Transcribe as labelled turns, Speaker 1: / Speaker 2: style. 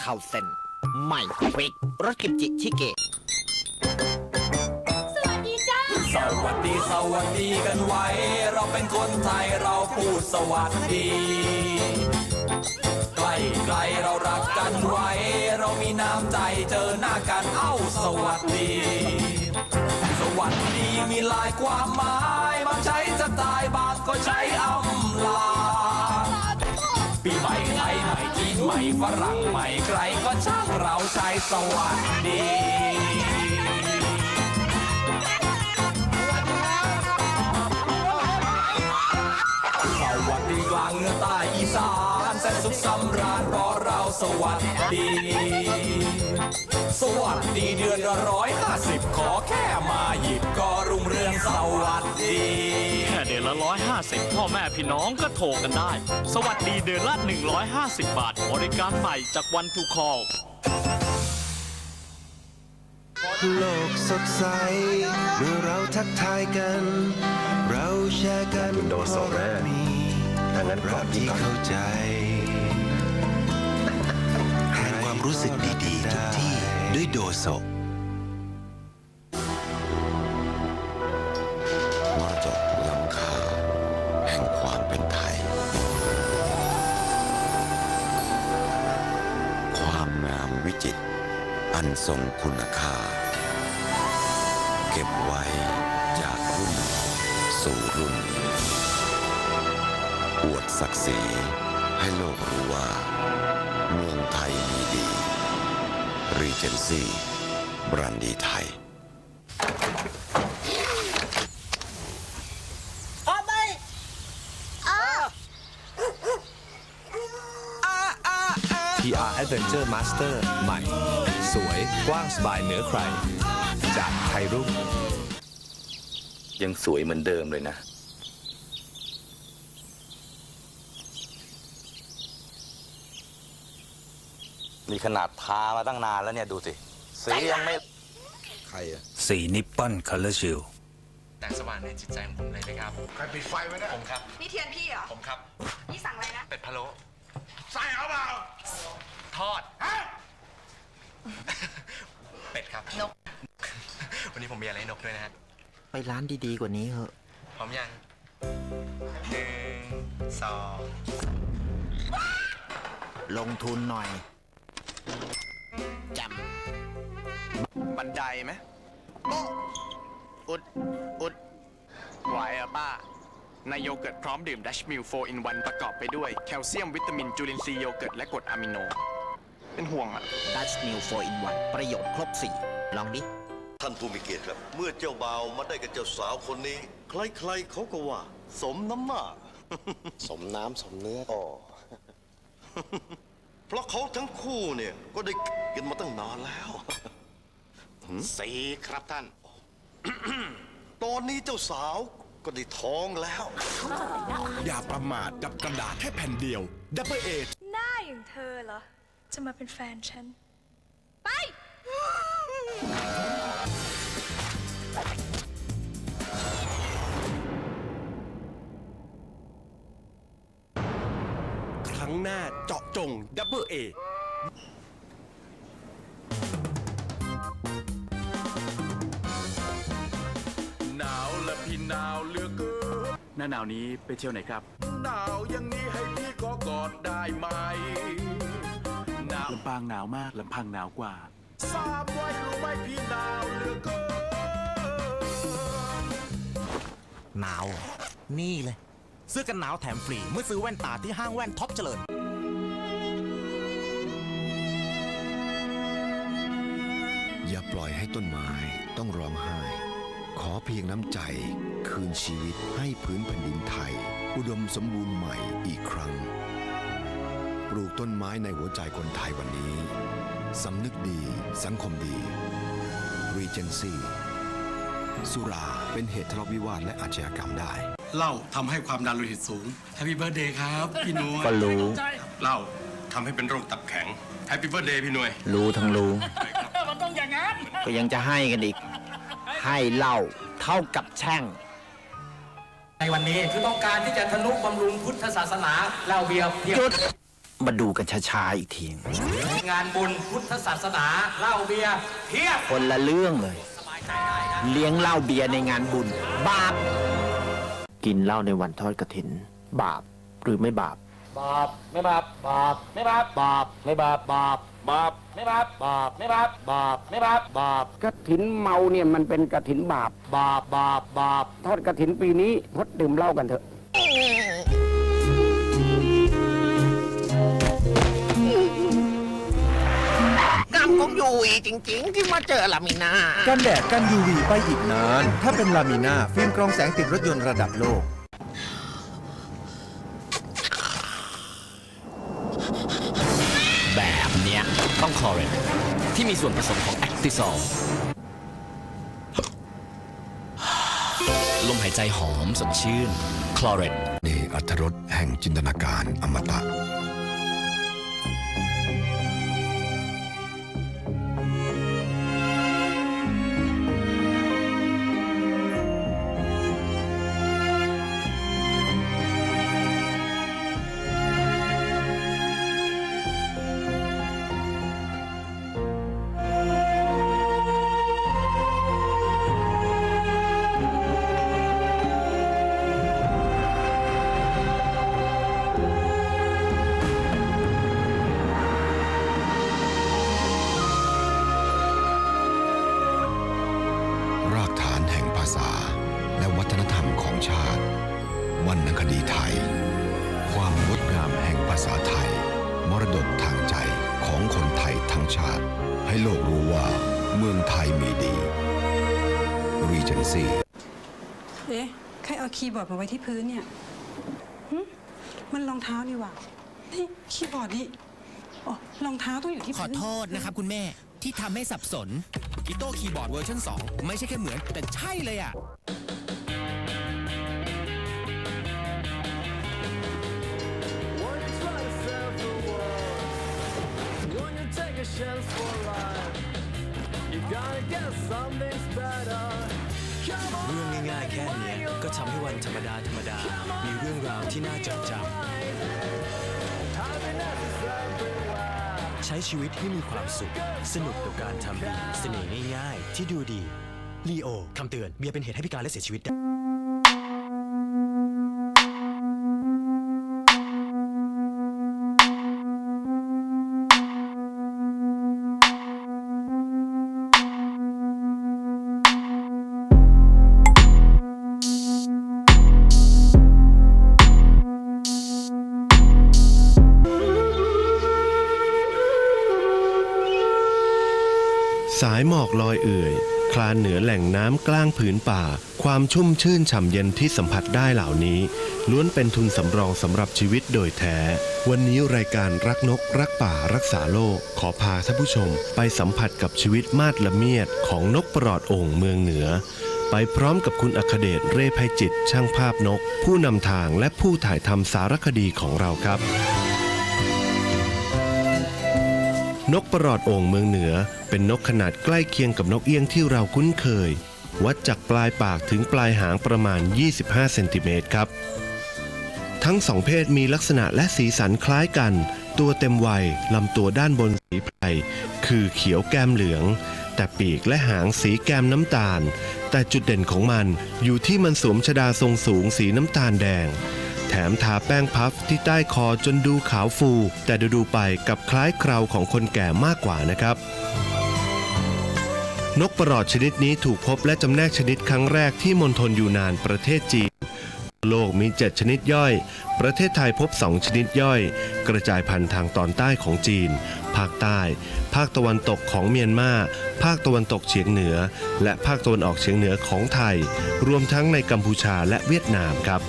Speaker 1: เข้าเส้นใหม่ควิกรสกิมจิชิเกะ
Speaker 2: สวัสดีจ้า
Speaker 3: สวัสดีสวัสดีกันไว้ เราเป็นคนไทยเราพูดสวัสดีใกล้ไกลเรารักกันไว้ เรามีน้ำใจเจอหน้ากันเอ้าสวัสดี สวัสดีมีหลายความหมายบางใช้ ฝรั่งใหม่ใครก็ช่างเราใช้สวัสดีสวัสดีกลางเหนือใต้อีสานแสนสุขสำราญเพราะ สวัสดี สวัสดีเดือนละร้อยห้าสิบขอแค่มาหยิบก็รุ่งเรืองสวัสดี
Speaker 4: แค่เดือนละร้อยห้าสิบพ่อแม่พี่น้องก็โทรกันได้ สวัสดีเดือนละ150บาท บริการใหม่จากวันทูคอล
Speaker 5: โลกสดใสเมื่อเราทักทายกัน เราแชร์กัน
Speaker 6: โดนสอบแน่
Speaker 5: มี
Speaker 6: ถ้างั้นกอ
Speaker 5: รั
Speaker 6: ด
Speaker 5: ก
Speaker 6: พี่
Speaker 5: ที่
Speaker 6: ก่อน
Speaker 5: เข้าใจแทนความ รู้สึกดีๆทุกที่ด้วยโดโซ
Speaker 7: มรดกล้ำค่าแห่งความเป็นไทย ความงามวิจิตรอันทรงคุณค่า เก็บไว้จากรุ่นสู่รุ่น อวดศักดิ์ศรีให้โลกรู้ว่า เมืองไทยมีดีรีเจนซี่บรันดีไทย
Speaker 6: TR Adventure Master ใหม่ สวยกว้างสบายเหนือใคร จากไทยรุ่ง
Speaker 7: ยังสวยเหมือนเดิมเลยนะ
Speaker 8: นี่ขนาดทามาตั้งนานแล้วเนี่ยดูสิ สียังไม่
Speaker 7: ใครอะ
Speaker 5: สีนิปปอนคัลเลอร์ชิล
Speaker 3: แต่สว่างในจิตใจของผมเลยนะครับ ใครปิดไฟไว้นะผมครับ
Speaker 2: นี่เทียนพี่เหรอ
Speaker 3: ผมครับ
Speaker 2: นี่สั่งอะไรนะ
Speaker 3: เป็ดพะโล้ใส่เอาเปล่าทอดเป็ดครับ
Speaker 2: นก
Speaker 3: วันนี้ผมมีอะไรให้นกด้วยนะฮะ
Speaker 1: ไปร้านดีๆกว่านี้เถอะ
Speaker 3: พร้อมยังหนึ่งสอง
Speaker 1: ลงทุนหน่อย
Speaker 8: บันไดไหมอุด อุด
Speaker 4: ไหวอะป้าในโยเกิร์ตพร้อมดื่มดัชมิล4 in 1ประกอบไปด้วย แคลเซียมวิตามิน จุลินทรีย์โยเกิร์ตและกรดอะมิโน เป็นห่วงอะำ
Speaker 1: ดัชมิล4 in 1ประโยชน์ครบ 4 ลองดิ
Speaker 9: ท่านผู้มีเกียรติครับ เมื่อเจ้าบ่าวมาได้กับเจ้าสาวคนนี้ ใครๆเขาก็ว่า สมน้ำหน้า
Speaker 7: สมน้ำสมเนื้อ
Speaker 9: อ๋อ เพราะเขาทั้งคู่เนี่ย ก็ได้กันมาตั้งนานแล้ว
Speaker 7: สีครับท่าน
Speaker 9: ตอนนี้เจ้าสาวก็ได้ท้องแล้ว
Speaker 5: อย่าประมาทกับกระดาษแค่แผ่นเดียวดับเบิลเอ
Speaker 2: หน้าอย่างเธอเหรอ จะมาเป็นแฟนฉัน ไป
Speaker 5: ครั้งหน้าเจาะจงดับเบิลเอ
Speaker 4: นหน้าหนาวนี้ไปเที่ยวไหนครับ
Speaker 5: หนาวอย่างนี้ให้พี่ก็กอดได้ไหมหนาว
Speaker 4: ลำปางหนาวมากลำพังหนาวกว่า
Speaker 5: ทราบไว้รู้ไหมพี่หนาวเหลือเกิน
Speaker 1: หนาวเหรอนี่เลย ซื้อกันหนาวแถมฟรี เมื่อซื้อแว่นตาที่ห้างแว่นท็อปเจริญ
Speaker 7: อย่าปล่อยให้ต้นไม้ต้องร้องไห้ ขอเพียงน้ำใจคืนชีวิตให้พื้นแผ่นดินไทย อุดมสมบูรณ์ใหม่อีกครั้ง ปลูกต้นไม้ในหัวใจคนไทยวันนี้ สำนึกดี สังคมดี Regency สุราเป็นเหตุทะเลาะวิวาทและอาชญากรรมได้
Speaker 10: เหล้าทำให้ความดันโลหิตสูงแฮปปี้เบิร์ดเดย์ครับพี่หนุ่ย
Speaker 1: ก็รู้
Speaker 10: เหล้าทำให้เป็นโรคตับแข็งแฮปปี้เบิร์ดเดย์พี่หนุ่ย
Speaker 1: รู้ทั้งรู้ก็ยังจะให้กันอีก ให้เหล้าเท่ากับแช่ง
Speaker 3: ในวันนี้คือต้องการที่จะทนุบำรุงพุทธศาสนาเราเบียร์เพียง
Speaker 1: หยุด มาดูกันช้าๆอีกที
Speaker 3: งานบุญพุทธศาสนาเหล้าเบียร์เพียบ
Speaker 1: คนละเรื่องเลยเลี้ยงเหล้าเบียร์ในงานบุญ บาป กินเหล้าในวันทอดกระถิน บาปหรือไม่บาป
Speaker 3: บาปไม่บาปบาปไม่บาปบาปไม่บาปบาป บาปไม่บาปบาปไม่บาปบาปไม่บาปบาป
Speaker 11: กระถินเมาเนี่ยมันเป็นกระถินบาป
Speaker 3: บาปบาปบาป
Speaker 11: ทอดกระถินปีนี้พดดื่มเหล้ากันเถอะ
Speaker 1: งามของยูอีจริง ๆ ที่มาเจอลามินา
Speaker 5: กันแดดกัน UV ไปอีกนาน ถ้าเป็นลามิน่าฟิล์มกรองแสงติดรถยนต์ระดับโลก
Speaker 3: มีส่วนผสมของแอคติซอลลมหายใจหอมสดชื่น คลอเรน
Speaker 7: นี่อัธรสแห่งจินตนาการอมตะ ดกทางใจของคนไทยทั้งชาติ ให้โลกรู้ว่าเมืองไทยมีดี Regency
Speaker 12: เอ๊ะ ใครเอาคีย์บอร์ดมาไว้ที่พื้นเนี่ยหึมันรองเท้านี่หว่านี่คีย์บอร์ดนี่อ๋อรองเท้าต้องอยู่ที่
Speaker 3: ขอ
Speaker 12: พื้น
Speaker 3: โทษนะครับคุณแม่ที่ทำให้สับสนกิโต้คีย์บอร์ดเวอร์ชัน2ไม่ใช่แค่เหมือน แต่ใช่เลยอะ
Speaker 10: เรื่องง่ายๆแค่เนี้ยก็ทำให้วันธรรมดาธรรมดา มีเรื่องราวที่น่าจดจำใช้ชีวิตให้มีความสุข สนุกกับการทำดี เสน่ห์ง่ายๆ ที่ดูดี ลีโอ คำเตือน เบียร์เป็นเหตุให้พิการและเสียชีวิตได้
Speaker 5: สายหมอกลอยเอื่อย คลานเหนือแหล่งน้ำกลางผืนป่า ความชุ่มชื่นฉ่ำเย็นที่สัมผัสได้เหล่านี้ ล้วนเป็นทุนสำรองสำหรับชีวิตโดยแท้ วันนี้รายการรักนกรักป่ารักษาโลก ขอพาท่านผู้ชม ไปสัมผัสกับชีวิตมาดละเมียดของนกปลอดโอ่งเมืองเหนือ ไปพร้อมกับคุณอัคเดชเร่ภัยจิตช่างภาพนก ผู้นำทางและผู้ถ่ายทำสารคดีของเราครับ นกประหลอดโอ่งเมืองเหนือ เป็นนกขนาดใกล้เคียงกับนกเอี้ยงที่เราคุ้นเคย วัดจากปลายปากถึงปลายหางประมาณ 25 เซนติเมตรครับ ทั้งสองเพศมีลักษณะและสีสันคล้ายกัน ตัวเต็มวัยลำตัวด้านบนสีไพรคือเขียวแก้มเหลือง แต่ปีกและหางสีแก้มน้ำตาล แต่จุดเด่นของมันอยู่ที่มันสวมชดาทรงสูงสีน้ำตาลแดง แถมทาแป้งพัฟที่ใต้คอจนดูขาวฟู แต่ดูๆไปกับคล้ายเคราของคนแก่มากกว่านะครับนกประหลอดชนิดนี้ถูกพบและจำแนกชนิดครั้งแรกที่มณฑลยูนานประเทศจีน โลกมี 7 ชนิดย่อย ประเทศไทยพบ 2 ชนิดย่อย กระจายพันธุ์ทางตอนใต้ของจีน ภาคใต้ ภาคตะวันตกของเมียนมา ภาคตะวันตกเฉียงเหนือ และภาคตะวันออกเฉียงเหนือของไทย รวมทั้งในกัมพูชาและเวียดนามครับ